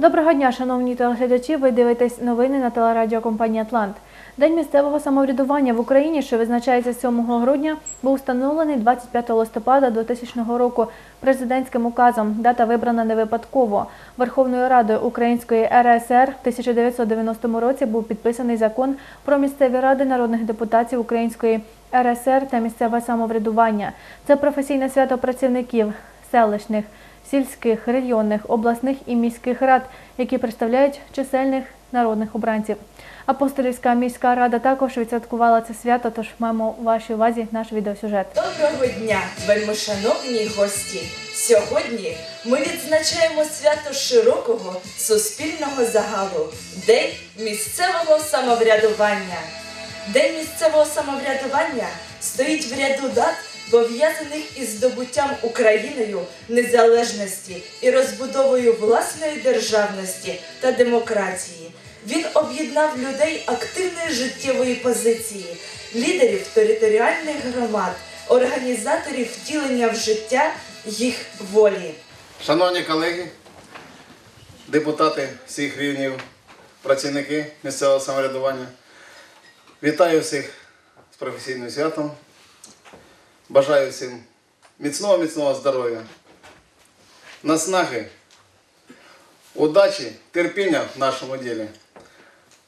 Доброго дня, шановні телеглядачі. Ви дивитесь новини на телерадіокомпанії Атлант. День місцевого самоврядування в Україні, що визначається 7 грудня, був встановлений 25 листопада 2000 року президентським указом. Дата вибрана не випадково. Верховною Радою Української РСР в 1990 році був підписаний закон про місцеві ради народних депутатів Української РСР та місцеве самоврядування. Це професійне свято працівників селищних сільських, районних, обласних і міських рад, які представляють чисельних народних обранців. Апостолівська міська рада також відсвяткувала це свято, тож маємо у вашій увазі наш відеосюжет. Доброго дня, вельмишановні гості! Сьогодні ми відзначаємо свято широкого суспільного загалу День місцевого самоврядування. День місцевого самоврядування стоїть в ряду дат, пов'язаних із здобуттям Україною незалежності і розбудовою власної державності та демократії. Він об'єднав людей активної життєвої позиції, лідерів територіальних громад, організаторів втілення в життя їх волі. Шановні колеги, депутати всіх рівнів, працівники місцевого самоврядування, вітаю всіх з професійним святом. Бажаю всім міцного, міцного здоров'я, наснаги, удачі, терпіння в нашому ділі,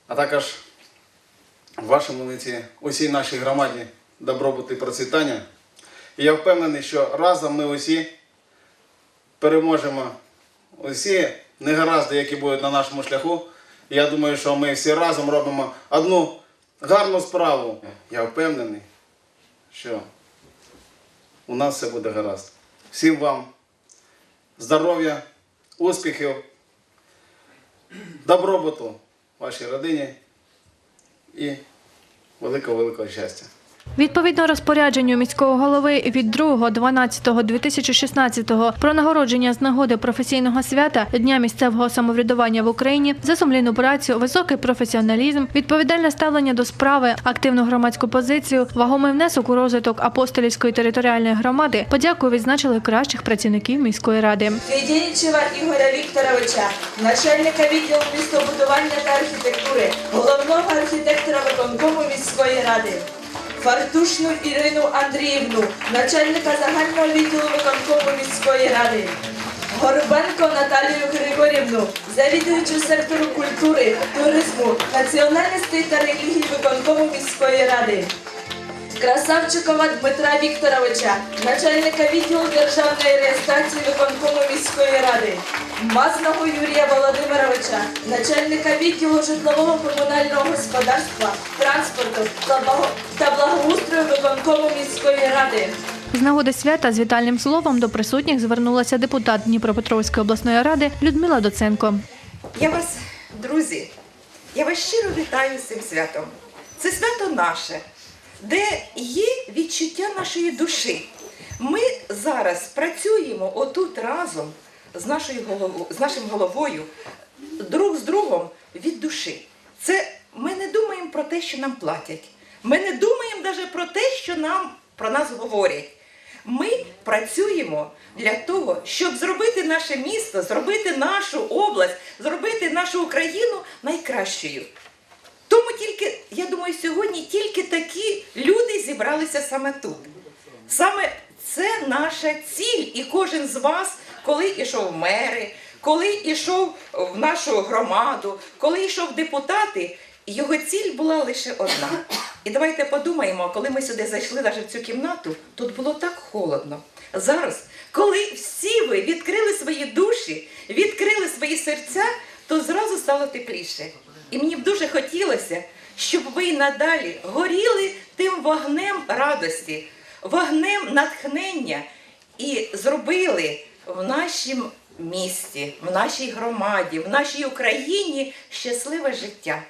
а також в вашому лиці, усій нашій громаді добробуту і процвітання. І я впевнений, що разом ми усі переможемо усі негаразди, які будуть на нашому шляху. І я думаю, що ми всі разом робимо одну гарну справу. Я впевнений, що у нас все буде гаразд. Всім вам здоров'я, успіхів, добробуту вашій родині і великого-великого щастя. Відповідно розпорядженню міського голови від 2.12.2016 про нагородження з нагоди професійного свята Дня місцевого самоврядування в Україні за сумлінну працю, високий професіоналізм, відповідальне ставлення до справи, активну громадську позицію, вагомий внесок у розвиток апостолівської територіальної громади. Подякую відзначили кращих працівників міської ради. Федєнічева Ігоря Вікторовича, начальника відділу містобудування та архітектури, головного архітектора виконкому міської ради. Фартушну Ірину Андріївну, начальника загального відділу виконкому міської ради. Горбенко Наталію Григорівну, завідуючу сектору культури, туризму, національностей та релігій виконкому міської ради. Красавчикова Дмитра Вікторовича, начальника відділу державної реєстрації виконкому міської ради, Мазного Юрія Володимировича, начальника відділу житлового комунального господарства, транспорту та благо- та благоустрою виконкому міської ради. З нагоди свята з вітальним словом до присутніх звернулася депутат Дніпропетровської обласної ради Людмила Доценко. Я вас, друзі, я вас щиро вітаю з цим святом. Це свято наше, де є відчуття нашої душі. Ми зараз працюємо отут разом з, нашою головою, з нашим головою, друг з другом від душі. Це ми не думаємо про те, що нам платять. Ми не думаємо навіть про те, що нам про нас говорять. Ми працюємо для того, щоб зробити наше місто, зробити нашу область, зробити нашу Україну найкращою. Тому тільки, я думаю, сьогодні тільки такі люди зібралися саме тут. Саме це наша ціль, і кожен з вас, коли йшов в мери, коли йшов в нашу громаду, коли йшов депутати, його ціль була лише одна. І давайте подумаємо, коли ми сюди зайшли навіть в цю кімнату, тут було так холодно. Зараз, коли всі ви відкрили свої душі, відкрили свої серця, то зразу стало тепліше. І мені б дуже хотілося, щоб ви надалі горіли тим вогнем радості, вогнем натхнення і зробили в нашому місті, в нашій громаді, в нашій Україні щасливе життя.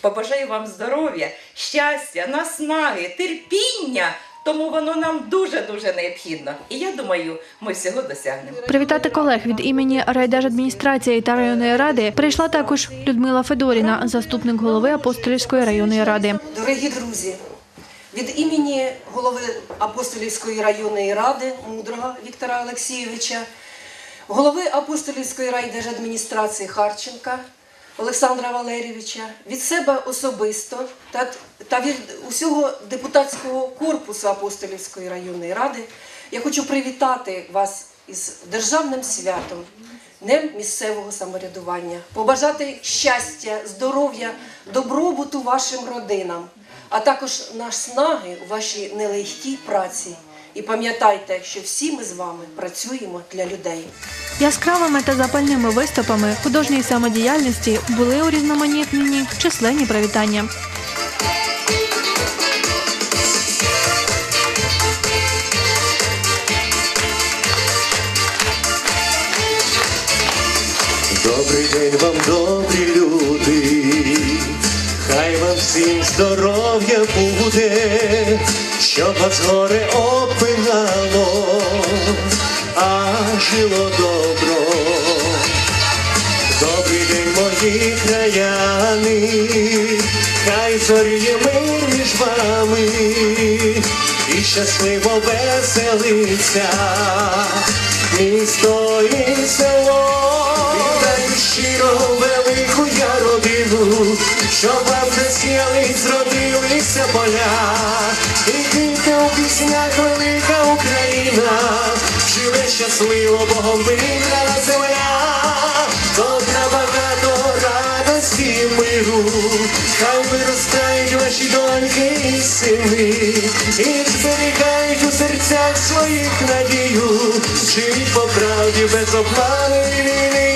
Побажаю вам здоров'я, щастя, наснаги, терпіння, тому воно нам дуже-дуже необхідно. І я думаю, ми всього досягнемо. Привітати колег від імені райдержадміністрації та районної ради прийшла також Людмила Федоріна, заступник голови Апостолівської районної ради. Дорогі друзі, від імені голови Апостолівської районної ради мудрого Віктора Олексійовича голови апостолівської райдержадміністрації Харченка Олександра Валерійовича, від себе особисто та, та від усього депутатського корпусу апостолівської районної ради я хочу привітати вас із державним святом, Днем місцевого самоврядування, побажати щастя, здоров'я, добробуту вашим родинам, а також наснаги у вашій нелегкій праці. І пам'ятайте, що всі ми з вами працюємо для людей. Яскравими та запальними виступами художньої самодіяльності були урізноманітнені численні привітання. Добрий день вам, добрі люди, хай вам всім здоров'я буде, щоб вас горе опинало, а жило добро. Добрий день, мої краяни, хай зорює мир між вами, і щасливо веселиться місто і село. Вітаю щиро велику я родину, щоб вам не засіяли, зродилися поля, піснях велика Україна, живе щасливо, Богом вибрана земля, добра багато радості і миру, хай виростають ваші доньки і сини, і зберігають у серцях своїх надію, живіть по правді без обману і війни.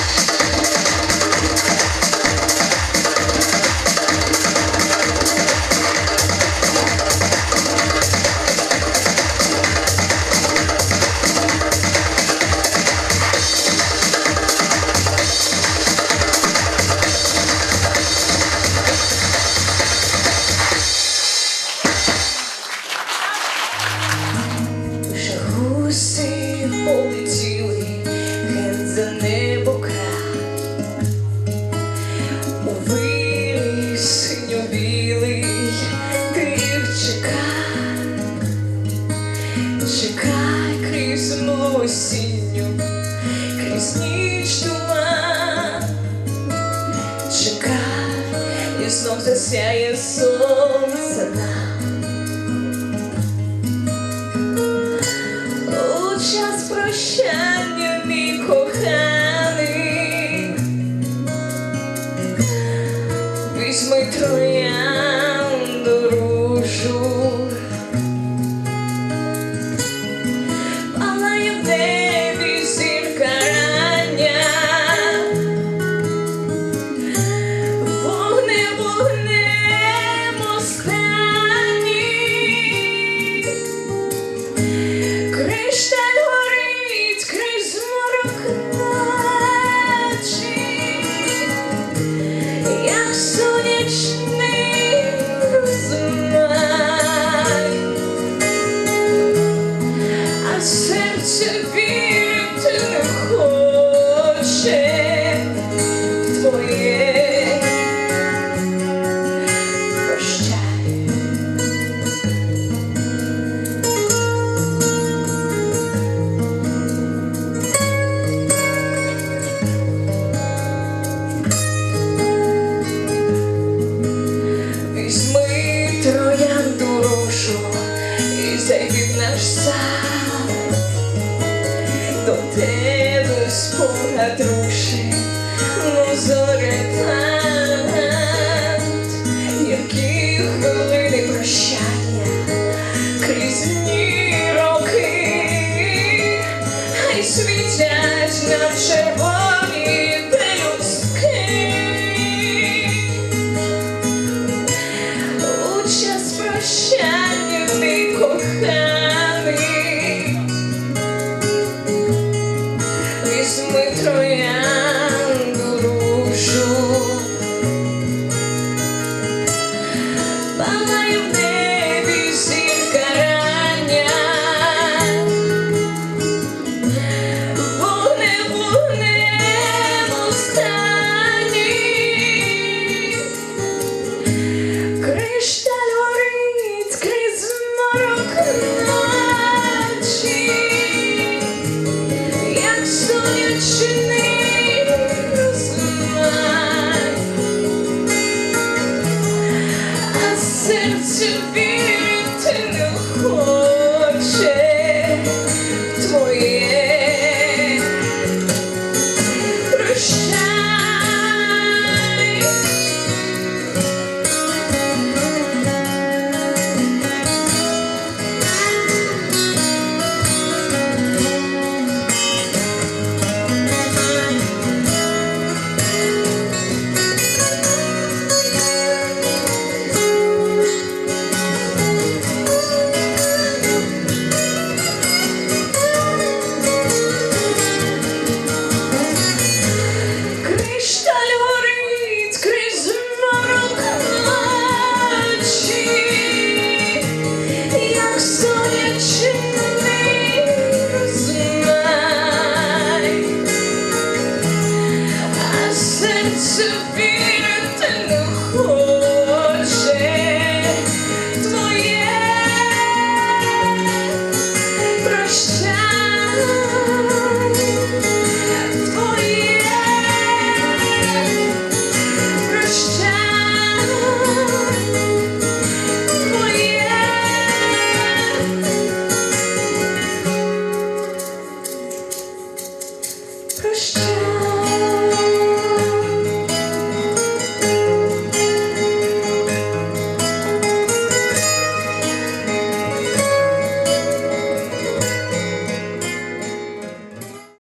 знов засяє сонце нам. У час прощання, мій коханий, світять be